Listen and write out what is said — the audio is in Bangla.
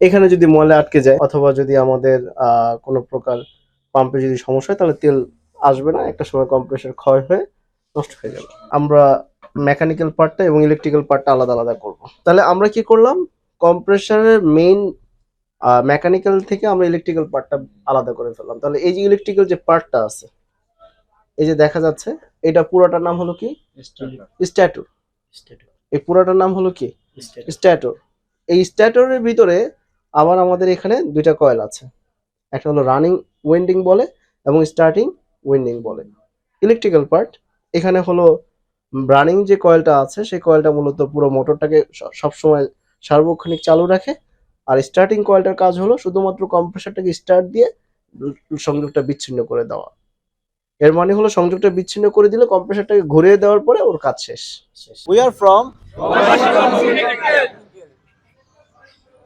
এখানে যদি ময়লা আটকে যায় অথবা যদি আমাদের কোনো প্রকার পাম্পে যদি সমস্যা হয় তাহলে তেল আসবে না। একটা সময় কম্প্রেসার ক্ষয় হয়ে নষ্ট হয়ে যাবে। আমরা মেকানিক্যাল পার্টটা এবং ইলেকট্রিক্যাল পার্টটা আলাদা আলাদা করব। তাহলে আমরা কি করলাম? কম্প্রেসারের মেইন মেকানিক্যাল থেকে আমরা ইলেকট্রিক্যাল পার্টটা আলাদা করে ফেললাম। তাহলে এই যে ইলেকট্রিক্যাল যে পার্টটা আছে এই যে দেখা যাচ্ছে এটা পুরোটার নাম হলো কি? স্ট্যাটু এই পুরোটার নাম হলো কি? স্ট্যাটর এই স্ট্যাটরের ভিতরে আবার আমাদের এখানে দুইটা কয়েল আছে। একটা হলো রানিং ওয়েন্ডিং বলে এবং স্টার্টিং ওয়েন্ডিং বলে। ইলেকট্রিক্যাল পার্ট এখানে হলো রানিং যে কয়েলটা আছে, সেই কয়েলটা মূলত পুরো মোটরটাকে সবসময় সার্বক্ষণিক চালু রাখে। আর স্টার্টিং কয়েলটার কাজ হলো শুধুমাত্র কম্প্রেসারটাকে স্টার্ট দিয়ে সংযোগটা বিচ্ছিন্ন করে দেওয়া। এর মানে হলো সংযোগটা বিচ্ছিন্ন করে দিলে কম্প্রেসারটাকে ঘুরিয়ে দেওয়ার পরে ওর কাজ শেষ। We are from